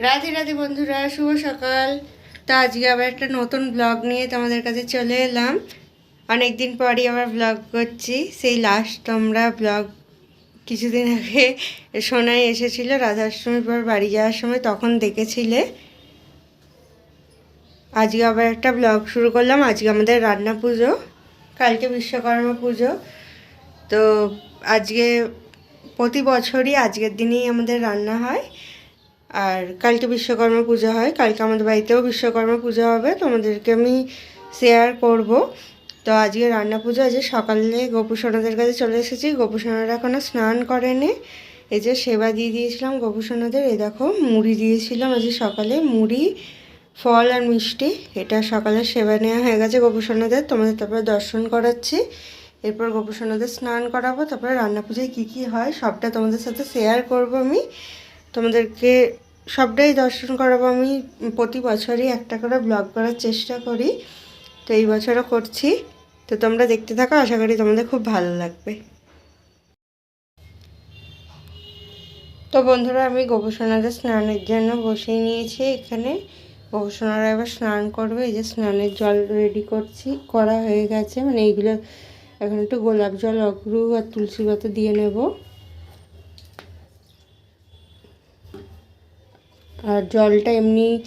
রাধে রাধে বন্ধুরা, শুভ সকাল। তো আজকে আবার একটা নতুন ব্লগ নিয়ে তোমাদের কাছে চলে এলাম। অনেক দিন পরই আবার ব্লগ করছি। সেই লাস্ট তোমরা ব্লগ কিছুদিন আগে সোনাই এসেছিল রাধাষ্টমীর পর বাড়ি যাওয়ার সময়, তখন দেখেছিলে। আজকে আবার একটা ব্লগ শুরু করলাম। আজকে আমাদের রান্না পুজো। কালকে বিশ্বকর্মা পুজো। তো আজকে প্রতি বছরই আজকের দিনেই আমাদের রান্না হয়। আর কালকে বিশ্বকর্মা পূজা হয়, কালকে আমাদের বাড়িতেও বিশ্বকর্মা পূজা হবে, তোমাদেরকে আমি শেয়ার করব। তো আজকে রান্না পুজো আজকে সকালে গোপুসোনাদের কাছে চলে এসেছি, গোপুসোনারা এখনও স্নান করেনি। এই যে সেবা দিয়ে দিয়েছিলাম গোপুসোনাদের, এই দেখো মুড়ি দিয়েছিলাম আজকে সকালে, মুড়ি, ফল আর মিষ্টি, এটা সকালে সেবা নেওয়া হয়ে গেছে গোপুসোনাদের, তোমাদের তারপরে দর্শন করাচ্ছি। এরপর গোপুসোনাদের স্নান করাবো, তারপরে রান্না পুজোয় কী কী হয়, সবটা তোমাদের সাথে শেয়ার করব আমি। তোমাদেরকে সবটাই দর্শন করাবো। আমি প্রতি বছরই একটা করে ব্লগ করার চেষ্টা করি। তো এই বছরও করছি। তো তোমরা দেখতে থাকো, আশা করি তোমাদের খুব ভালো লাগবে। তো বন্ধুরা, আমি গোপসোনাদের স্নানের জন্য বসিয়ে নিয়েছি এখানে। গোপসোনারা এবার স্নান করবে। এই যে স্নানের জল রেডি করছি। করা হয়ে গেছে। মানে এইগুলো এখন একটু গোলাপ জল, অগ্রু আর তুলসী পাতা দিয়ে নেব। আর জলটা এমনি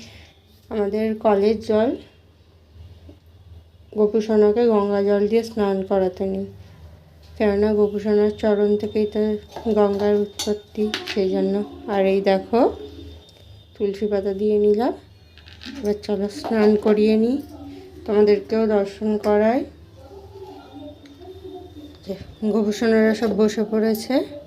আমাদের কলের জল। গোপুসোনাকে গঙ্গা জল দিয়ে স্নান করাতে নেই। কেননা গোপুসোনার চরণ থেকেই তো গঙ্গার উৎপত্তি, সেই জন্য। আর এই দেখো, তুলসী পাতা দিয়ে নিলাম। এবার চলো স্নান করিয়ে নিই। তোমাদেরকেও দর্শন করাই। গোপুসোনারা সব বসে পড়েছে।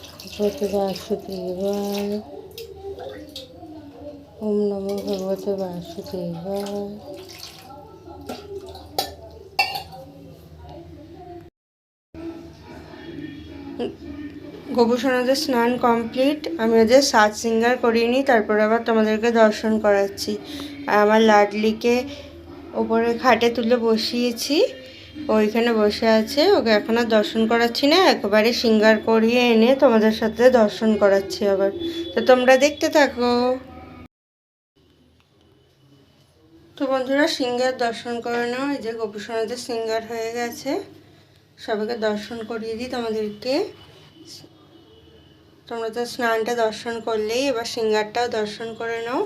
ভগবতে বাসুদেবায়। ওম নমো ভগবতে বাসুদেবায়। গোপুসোনাদের স্নান কমপ্লিট। আমি ওদের সাত সিঙ্গার করিয়ে নিই তারপর আবার তোমাদেরকে দর্শন করাচ্ছি। আর আমার লাডলিকে ওপরে খাটে তুলে বসিয়েছি। ওইখানে বসে আছে। ওকে এখন আর দর্শন করাচ্ছি না, একবারে সিঙ্গার করিয়ে এনে তোমাদের সাথে দর্শন করাচ্ছি আবার। তো তোমরা দেখতে থাকো। তো বন্ধুরা, সিঙ্গার দর্শন করে নাও। এই যে গোপুসোনাদের সিঙ্গার হয়ে গেছে। সবাইকে দর্শন করিয়ে দিই তোমাদেরকে। তোমরা তো স্নানটা দর্শন করলেই এবার সিঙ্গারটাও দর্শন করে নাও।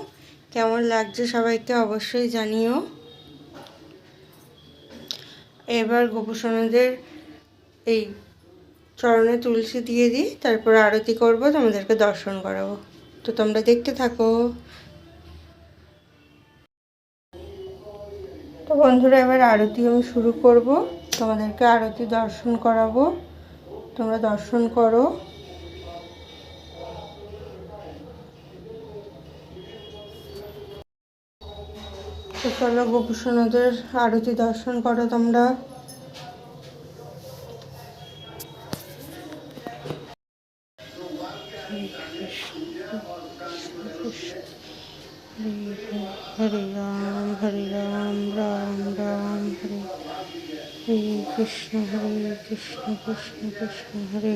কেমন লাগছে সবাইকে অবশ্যই জানিও। এবার গোপুসোনাদের এই চরণে তুলসী দিয়ে দিই, তারপর আরতি করব, তোমাদেরকে দর্শন করাবো। তো তোমরা দেখতে থাকো। তো বন্ধুরা, এবার আরতি আমি শুরু করব, তোমাদেরকে আরতি দর্শন করাবো। তোমরা দর্শন করো। তো চলো গোপুসোনাদের আরতি দর্শন করো তোমরা। হরে রাম হরে রাম রাম রাম, হরে। হরে কৃষ্ণ হরে কৃষ্ণ কৃষ্ণ কৃষ্ণ, হরে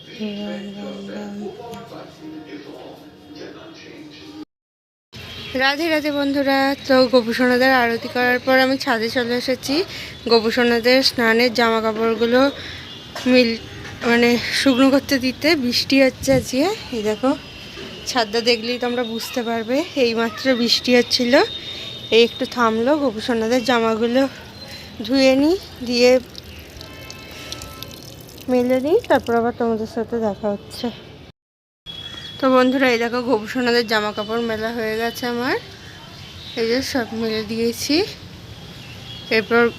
রাধে রাধে বন্ধুরা, তো গোপুসোনাদের আরতি করার পর আমি ছাদে চলে এসেছি। গোপুসোনাদের স্নানের জামা কাপড়গুলো মিল মানে শুকনো করতে দিতে বৃষ্টি হচ্ছে আজকে। এই দেখো, ছাদটা দেখলেই তোমরা বুঝতে পারবে, এইমাত্র বৃষ্টি হচ্ছিল। এই একটু থামলো গোপুসোনাদের জামাগুলো ধুয়ে নিই, দিয়ে মেলে নিই, তারপর আবার তোমাদের সাথে দেখা হচ্ছে। তো বন্ধুরা, এই দেখো গোপুসোনাদের জামা কাপড় মেলা হয়ে গেছে আমার। এই যে সব মেলে দিয়েছি। এরপর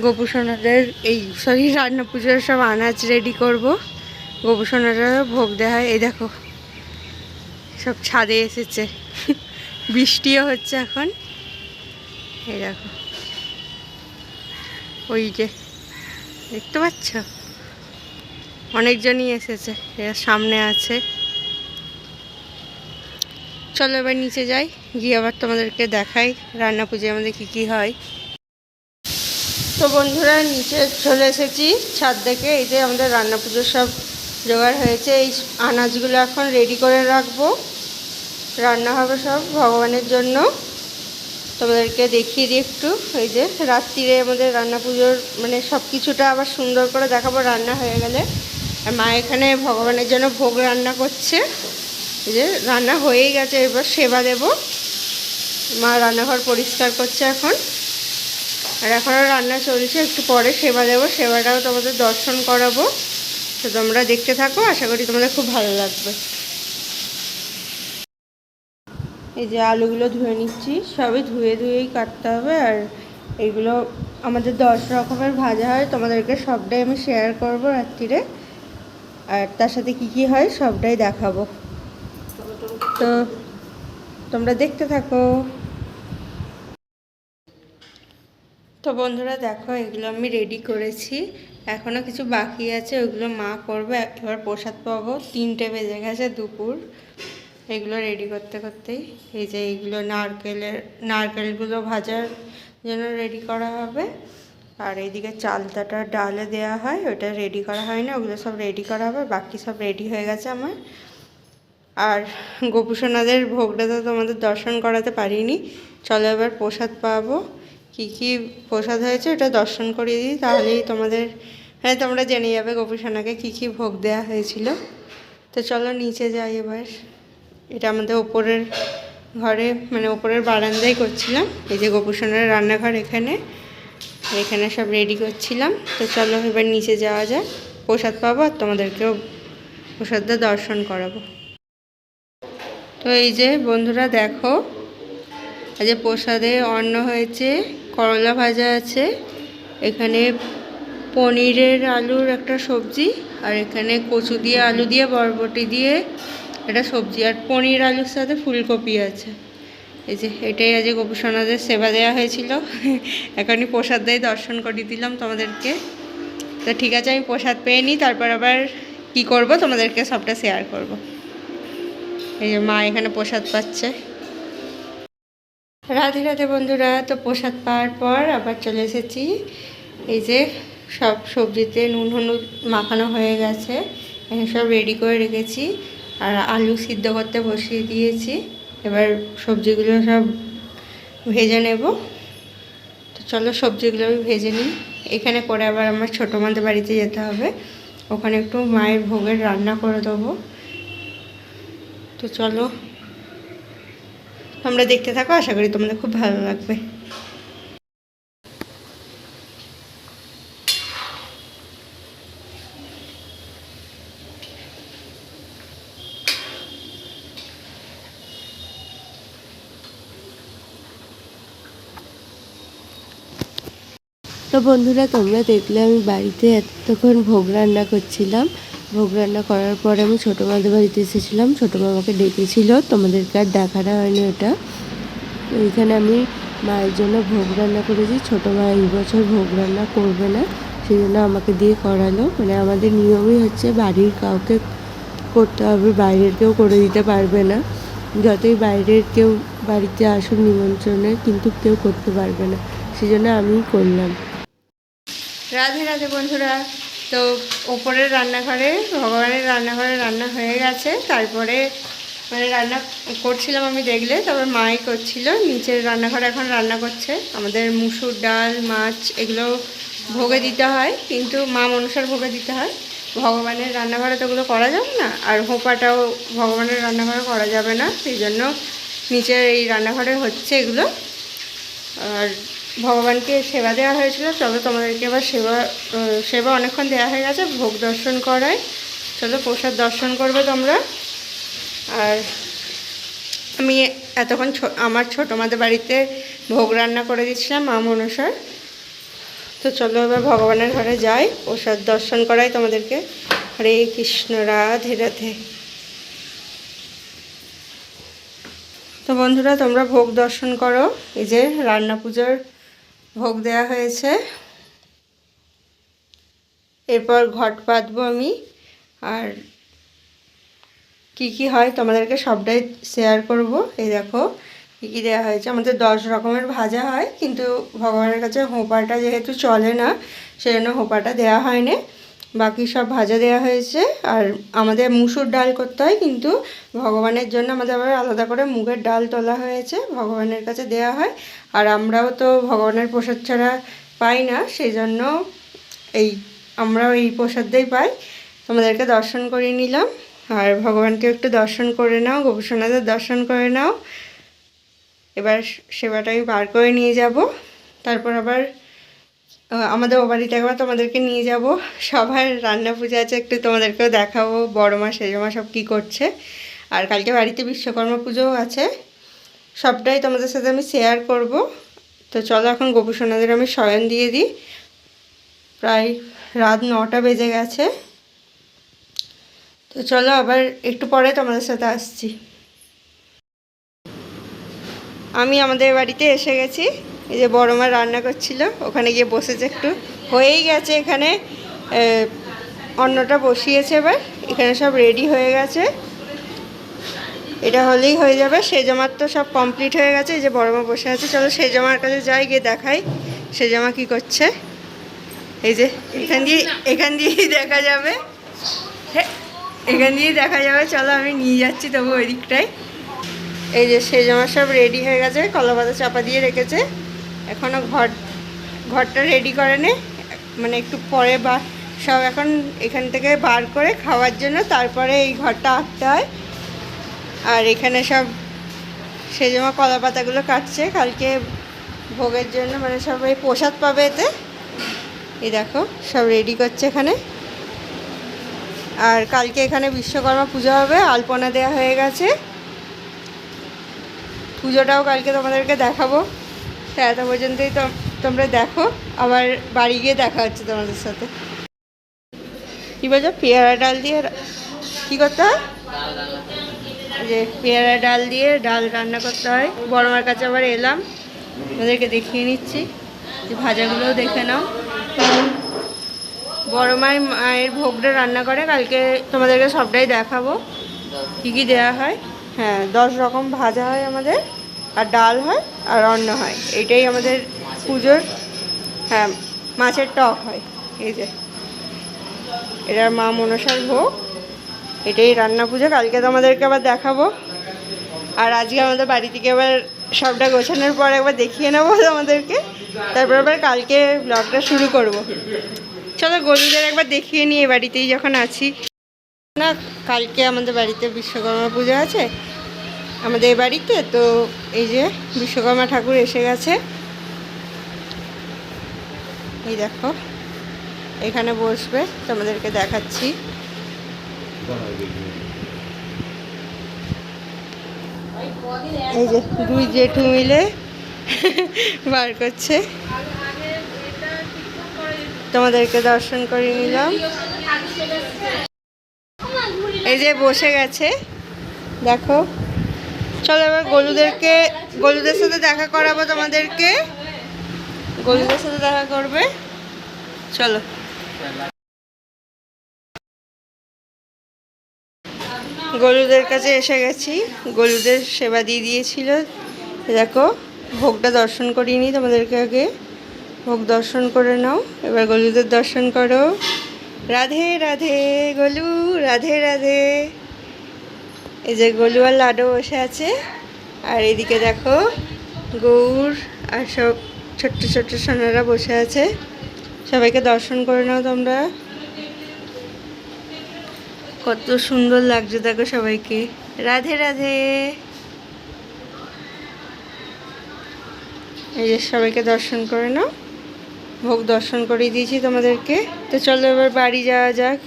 গোপুসোনাদের এই সরি রান্না পুজোর সব আনাজ রেডি করব। গোপুসোনারা ভোগ হয় এই দেখো, সব ছাদে এসেছে। বৃষ্টিও হচ্ছে এখন। এই দেখো, ওই যে, দেখতে পাচ্ছ? অনেকজনই এসেছে সামনে আছে। চলো এবার নিচে যাই, গিয়ে আবার তোমাদেরকে দেখাই রান্না পুজোয় আমাদের কী কী হয়। তো বন্ধুরা, নিচে চলে এসেছি ছাদ থেকে, এই যে আমাদের রান্না পুজোর সব জোগাড় হয়েছে। এই আনাজগুলো এখন রেডি করে রাখব। রান্না হবে সব ভগবানের জন্য। তোমাদেরকে দেখিয়ে দিই একটু, এই যে রাত্রিরে আমাদের রান্না পুজোর মানে সব কিছুটা আবার সুন্দর করে দেখাবো, রান্না হয়ে গেলে। আর মা এখানে ভগবানের জন্য ভোগ রান্না করছে। যে রান্না হয়েই গেছে, এবার সেবা দেব। মা রান্নাঘর পরিষ্কার করছে এখন। আর এখনও রান্না চলছে, একটু পরে সেবা দেবো, সেবাটাও তোমাদের দর্শন করাবো। তো তোমরা দেখতে থাকো, আশা করি তোমাদের খুব ভালো লাগবে। এই যে আলুগুলো ধুয়ে নিচ্ছি, সবই ধুয়ে ধুয়েই কাটতে হবে। আর এগুলো আমাদের দশ রকমের ভাজা হয়, তোমাদেরকে সবটাই আমি শেয়ার করব রাত্রিরে। আর তার সাথে কি কি হয় সবটাই দেখাবো। তো তোমরা দেখতে থাকো। তো বন্ধুরা দেখো, এগুলো আমি রেডি করেছি। এখনও কিছু বাকি আছে ওইগুলো মা করবে। এবার প্রসাদ পাবো। তিনটে বেজে গেছে দুপুর। এগুলো রেডি করতে করতেই। এই যে এইগুলো নারকেলের, নারকেলগুলো ভাজার জন্য রেডি করা হবে। আর এইদিকে চালতাটা ডালে দেওয়া হয়, ওটা রেডি করা হয় না, ওগুলো সব রেডি করা হবে, বাকি সব রেডি হয়ে গেছে আমার। আর গোপুসোনাদের ভোগটা তো তোমাদের দর্শন করাতে পারিনি। চলো এবার প্রসাদ পাবো। কি কি প্রসাদ হয়েছে ওটা দর্শন করিয়ে দিই, তাহলেই তোমাদের হ্যাঁ তোমরা জেনে যাবে গোপুসোনাকে কি কি ভোগ দেওয়া হয়েছিল। তো চলো নিচে যাই এবার। এটা আমাদের ওপরের ঘরে মানে ওপরের বারান্দায় করছিলাম। এই যে গোপুসোনার রান্নাঘর এখানে। এখানে সব রেডি করছিলাম। তো চলো এবার নিচে যাওয়া যাক। প্রসাদ পাবো আর তোমাদেরকেও প্রসাদটা দর্শন করাবো। তো এই যে বন্ধুরা দেখো আজ প্রসাদে অন্ন হয়েছে, করলা ভাজা আছে, এখানে পনিরের আলুর একটা সবজি, আর এখানে কচু দিয়ে, আলু দিয়ে, বরবটি দিয়ে একটা সবজি, আর পনির আলুর সাথে ফুলকপি আছে। এই যে, এটাই আজ গোপসোনাদের সেবা দেওয়া হয়েছিল। এখনই প্রসাদ দিয়ে দর্শন করিয়ে দিলাম তোমাদেরকে। তো ঠিক আছে, আমি প্রসাদ পেয়ে নিই, তারপর আবার কি করব তোমাদেরকে সবটা শেয়ার করব। এই যে মা এখানে প্রসাদ পাচ্ছে। রাধে রাধে বন্ধুরা, তো প্রসাদ পাওয়ার পর আবার চলে এসেছি। এই যে, সব সবজিতে নুন, হলুদ মাখানো হয়ে গেছে। এখানে সব রেডি করে রেখেছি। আর আলু সিদ্ধ করতে বসিয়ে দিয়েছি। এবার সবজিগুলো সব ভেজে নেব। তো চলো সবজিগুলো আমি ভেজে নিই। এখানে করে আবার আমার ছোটো মাদের বাড়িতে যেতে হবে। ওখানে একটু মায়ের ভোগের রান্না করে দেবো। তো চলো, তোমরা দেখতে থাকো, আশা করি তোমাদের খুব ভালো লাগবে। তো বন্ধুরা, তোমরা দেখলে আমি বাড়িতে এতক্ষণ ভোগ রান্না করছিলাম। ভোগ রান্না করার পরে আমি ছোটো মাদের বাড়িতে এসেছিলাম। ছোটো মামাকে ডেকেছিল, তোমাদেরকে আর দেখানো হয়নি ওটা। ওইখানে আমি মায়ের জন্য ভোগ রান্না করেছি। ছোটো মা এই বছর ভোগ রান্না করবে না সেই জন্য আমাকে দিয়ে করালো। মানে আমাদের নিয়মই হচ্ছে বাড়ির কাউকে করতে হবে, বাইরের কেউ করে দিতে পারবে না। যতই বাইরের কেউ বাড়িতে আসুন নিমন্ত্রণে কিন্তু কেউ করতে পারবে না সেই জন্য আমিই করলাম। রাধে রাধে বন্ধুরা। তো ওপরের রান্নাঘরে, ভগবানের রান্নাঘরে রান্না হয়ে গেছে। তারপরে মানে রান্না করছিলাম আমি দেখলে, তারপর মাই করছিল। নিচের রান্নাঘরে এখন রান্না করছে। আমাদের মুসুর ডাল, মাছ, এগুলো ভোগে দিতে হয়। কিন্তু মা মনসার ভোগে দিতে হয়। ভগবানের রান্নাঘরে তো ওগুলো করা যাবে না। আর হোপাটাও ভগবানের রান্নাঘরে করা যাবে না। সেই জন্য নিচের এই রান্নাঘরে হচ্ছে এগুলো। আর ভগবানকে সেবা দেওয়া হয়েছিল চলো তোমাদেরকে এবার সেবা সেবা অনেকক্ষণ দেওয়া হয়ে গেছে, ভোগ দর্শন করায় চলো প্রসাদ দর্শন করবে তোমরা। আর আমি এতক্ষণ আমার ছোটো মাদের বাড়িতে ভোগ রান্না করে দিচ্ছিলাম, মা মনসার। তো চলো এবার ভগবানের ঘরে যাই, প্রসাদ দর্শন করাই তোমাদেরকে। হরে কৃষ্ণ, রাধে রাধে। তো বন্ধুরা, তোমরা ভোগ দর্শন করো, এই যে রান্না পুজোর ভোগ দেয়া হয়েছে। এরপর ঘট পাতবো আমি। আর কি কি হয় তোমাদেরকে সবটাই শেয়ার করব। এই দেখো, কী কী দেওয়া হয়েছে। আমাদের দশ রকমের ভাজা হয়, কিন্তু ভগবানের কাছে হোপাটা যেহেতু চলে না, সেজন্য হোপাটা দেওয়া হয়নি। বাকি সব ভাজা দেওয়া হয়েছে। আর আমাদের মুসুর ডাল করতে হয়, কিন্তু ভগবানের জন্য আমাদের আবার আলাদা করে মুগের ডাল তোলা হয়েছে, ভগবানের কাছে দেওয়া হয়। আর আমরাও তো ভগবানের প্রসাদ ছাড়া পাই না সেই জন্য এই আমরাও এই প্রসাদটাই পাই। তোমাদেরকে দর্শন করে নিলাম। আর ভগবানকে একটু দর্শন করে নাও, গোপসোনাদের দর্শন করে নাও। এবার সেবাটা আমি বার করে নিয়ে যাব। তারপর আবার আমাদের ও বাড়িতে একবার তোমাদেরকে নিয়ে যাব। সবার রান্না পূজা আছে, একটু তোমাদেরকেও দেখাবো বড় মা, সেজো মা সব কী করছে। আর কালকে বাড়িতে বিশ্বকর্মা পুজোও আছে। সবটাই তোমাদের সাথে আমি শেয়ার করব। তো চলো এখন গোপুসোনাদের আমি শয়ন দিয়ে দিই। প্রায় রাত নটা বেজে গেছে। তো চলো আবার একটু পরে তোমাদের সাথে আসছি। আমি আমাদের বাড়িতে এসে গেছি। এই যে বড় মা রান্না করছিল, ওখানে গিয়ে বসেছে একটু। হয়েই গেছে এখানে অন্নটা বসিয়েছে এবার, এখানে সব রেডি হয়ে গেছে। এটা হলেই হয়ে যাবে সে সেজমার তো সব কমপ্লিট হয়ে গেছে, এই যে বড় মা বসে আছে। চলো সে সেজমার কাছে যাই, গিয়ে দেখাই সেজমা কি করছে। এই যে, এখান দিয়ে, এখান দিয়েই দেখা যাবে। এখান দিয়েই দেখা যাবে, চলো আমি নিয়ে যাচ্ছি তবু ওই দিকটায়। এই যে সে সেজমা সব রেডি হয়ে গেছে কলা পাতা চাপা দিয়ে রেখেছে। এখনও ঘর ঘরটা রেডি করে নে। মানে একটু পরে বা সব এখন এখান থেকে বার করে খাওয়ার জন্য তারপরে এই ঘরটা আঁকতে হয়। আর এখানে সব সেজমা কলা পাতাগুলো কাটছে। কালকে ভোগের জন্য মানে সবাই প্রসাদ পাবে এতে। এই দেখো, সব রেডি করছে এখানে। আর কালকে এখানে বিশ্বকর্মা পুজো হবে, আলপনা দেওয়া হয়ে গেছে। পুজোটাও কালকে তোমাদেরকে দেখাবো। তো এত পর্যন্তই তো তোমরা দেখো, আবার বাড়ি গিয়ে দেখা হচ্ছে তোমাদের সাথে। কী বলছো? পেয়ারা ডাল দিয়ে কী করতে হয়? যে পেয়ারা ডাল দিয়ে ডাল রান্না করতে হয়। বড় মার কাছে আবার এলাম, ওদেরকে দেখিয়ে নিচ্ছি। যে ভাজাগুলোও দেখে নাও। বড় মায় মায়ের ভোগটা রান্না করে, কালকে তোমাদেরকে সবটাই দেখাবো। কী কী দেওয়া হয়? হ্যাঁ দশ রকম ভাজা হয় আমাদের। আর ডাল হয় আর অন্ন হয়। এটাই আমাদের পুজোর হ্যাঁ মাছের টক হয়। এই যে, এটা মা মনসার ভোগ। এটাই রান্না পুজো। কালকে তোমাদেরকে আবার দেখাবো। আর আজকে আমাদের বাড়ি থেকে আবার সবটা গোছানোর পর একবার দেখিয়ে নেব তোমাদেরকে। তারপর আবার কালকে ব্লগটা শুরু করব। চলো গরুদের একবার দেখিয়ে নিই বাড়িতেই যখন আছি। না, কালকে আমাদের বাড়িতে বিশ্বকর্মা পুজো আছে। আমাদের বাড়িতে, তো এই যে বিশ্বকর্মা ঠাকুর এসে গেছে। এই দেখো, এখানে বসবে, তোমাদেরকে দেখাচ্ছি। এই যে দুই জেঠু মিলে বার করছে। তোমাদেরকে দর্শন করে নিলাম। এই যে বসে গেছে। দেখো চলো এবার গলুদেরকে গলুদের সাথে দেখা করাবো তোমাদেরকে। গলুদের সাথে দেখা করবে। চলো। গলুদের কাছে এসে গেছি। গলুদের সেবা দিয়ে দিয়েছিল। দেখো, ভোগটা দর্শন করিনি তোমাদেরকে আগে। ভোগ দর্শন করে নাও। এবার গলুদের দর্শন করো। রাধে রাধে গলু, রাধে রাধে। এই যে গলু আর লাডো বসে আছে। আর এদিকে দেখো গৌর আর সব ছোট্ট ছোট্ট সোনারা বসে আছে। সবাইকে দর্শন করে নাও তোমরা। কত সুন্দর লাগছে দেখো সবাইকে। রাধে রাধে। এই যে সবাইকে দর্শন করে নাও। ভোগ দর্শন করিয়ে দিয়েছি তোমাদেরকে। তো চলো এবার বাড়ি যাওয়া যাক।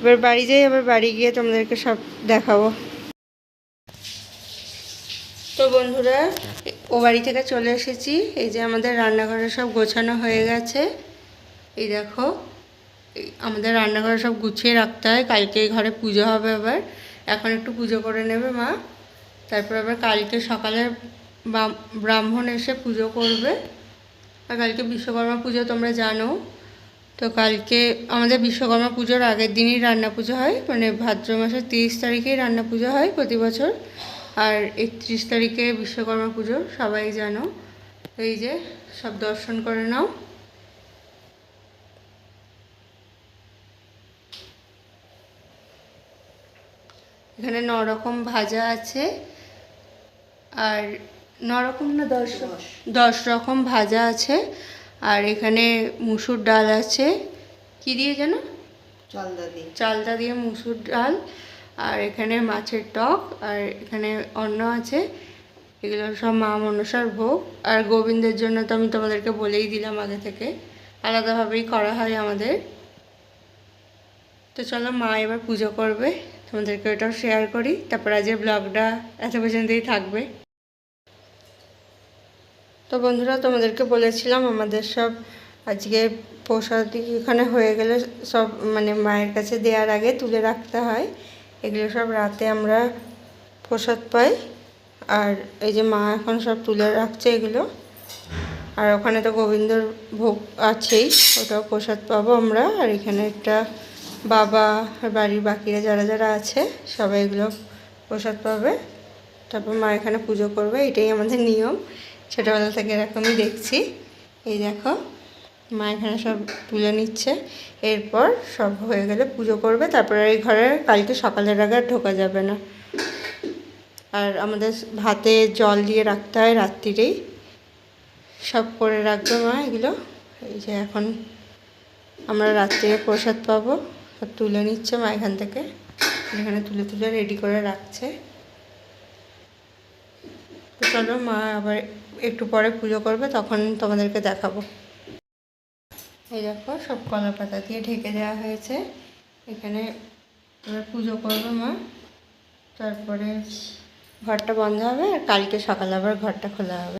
এবার বাড়ি যাই, এবার বাড়ি গিয়ে তোমাদেরকে সব দেখাবো। তো বন্ধুরা, ও বাড়ি থেকে চলে এসেছি। এই যে আমাদের রান্নাঘরে সব গোছানো হয়ে গেছে। এই দেখো আমাদের রান্নাঘরে সব গুছিয়ে রাখতে হয়। কালকে ঘরে পুজো হবে আবার এখন একটু পুজো করে নেবে মা। তারপর আবার কালকে সকালে ব্রাহ্মণ এসে পুজো করবে। আর কালকে বিশ্বকর্মা পুজো তোমরা জানো। তো কালকে আমাদের বিশ্বকর্মা পুজোর আগের দিনই রান্না পুজো হয়। মানে ভাদ্র মাসের তিরিশ তারিখেই রান্না পুজো হয় প্রতি বছর। আর একত্রিশ তারিখে বিশ্বকর্মা পুজো সবাই জানো। এই যে সব দর্শন করে নাও। এখানে ন রকম ভাজা আছে। আর ন রকম না দশ? দশ। রকম ভাজা আছে। আর এখানে মুসুর ডাল আছে। কি দিয়ে যেন চালদা দিই চালটা দিয়ে মুসুর ডাল। আর এখানে মাছের টক, আর এখানে অন্ন আছে। এগুলো সব মা মনসার ভোগ। আর গোবিন্দের জন্য তো আমি তোমাদেরকে বলেই দিলাম আগে থেকে। আলাদাভাবেই করা হয় আমাদের। তো চলো মা এবার পুজো করবে। তোমাদেরকে ওটাও শেয়ার করি। তারপর আজকের ব্লগটা এত পর্যন্তই থাকবে। তো বন্ধুরা, তোমাদেরকে বলেছিলাম আমাদের সব আজকে প্রসাদ এখানে হয়ে গেলে সব মানে মায়ের কাছে দেওয়ার আগে তুলে রাখতে হয়। এগুলো সব রাতে আমরা প্রসাদ পাই। আর এই যে মা এখন সব তুলে রাখছে এগুলো। আর ওখানে তো গোবিন্দর ভোগ আছেই, ওটাও প্রসাদ পাবো আমরা। আর এখানে একটা বাবা আর বাড়ির বাকিরা যারা যারা আছে, সবাই এগুলো প্রসাদ পাবে। তারপর মা এখানে পুজো করবে, এটাই আমাদের নিয়ম। ছোটোবেলা থেকে এরকমই দেখছি। এই দেখো মা এখানে সব তুলে নিচ্ছে। এরপর সব হয়ে গেলে পুজো করবে। তারপরে এই ঘরে কালকে সকালের আগে আর ঢোকা যাবে না। আর আমাদের ভাতে জল দিয়ে রাখতে হয় রাত্রিরেই। সব করে রাখবে মা এগুলো। এই যে এখন আমরা রাত্রিরে প্রসাদ পাবো। তুলে নিচ্ছে মা এখান থেকে। এখানে তুলে তুলে রেডি করে রাখছে। তো চলো মা আবার একটু পরে পুজো করবে। তখন তোমাদেরকে দেখাবো। এই দেখো সব কলা পাতা দিয়ে ঢেকে দেওয়া হয়েছে। এখানে এবার পুজো করব মা। তারপরে ঘরটা বন্ধ হবে আর কালকে সকালে আবার ঘরটা খোলা হবে।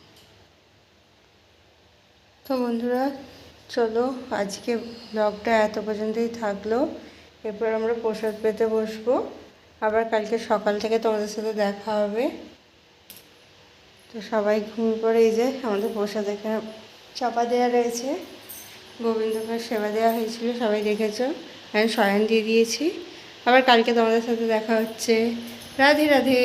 তো বন্ধুরা, চলো আজকে ব্লগটা এত পর্যন্তই থাকল। এরপর আমরা প্রসাদ পেতে বসবো। আবার কালকে সকাল থেকে তোমাদের সাথে দেখা হবে। তো সবাই ঘুমিয়ে পড়ে এই যে আমাদের প্রসাদ এখানে চাপা দেওয়া রয়েছে। গোবিন্দকে সেবা দেওয়া হয়েছিল, সবাই দেখেছ? আমি শয়ন দিয়ে দিয়েছি। আবার কালকে তোমাদের সাথে দেখা হচ্ছে। রাধে রাধে।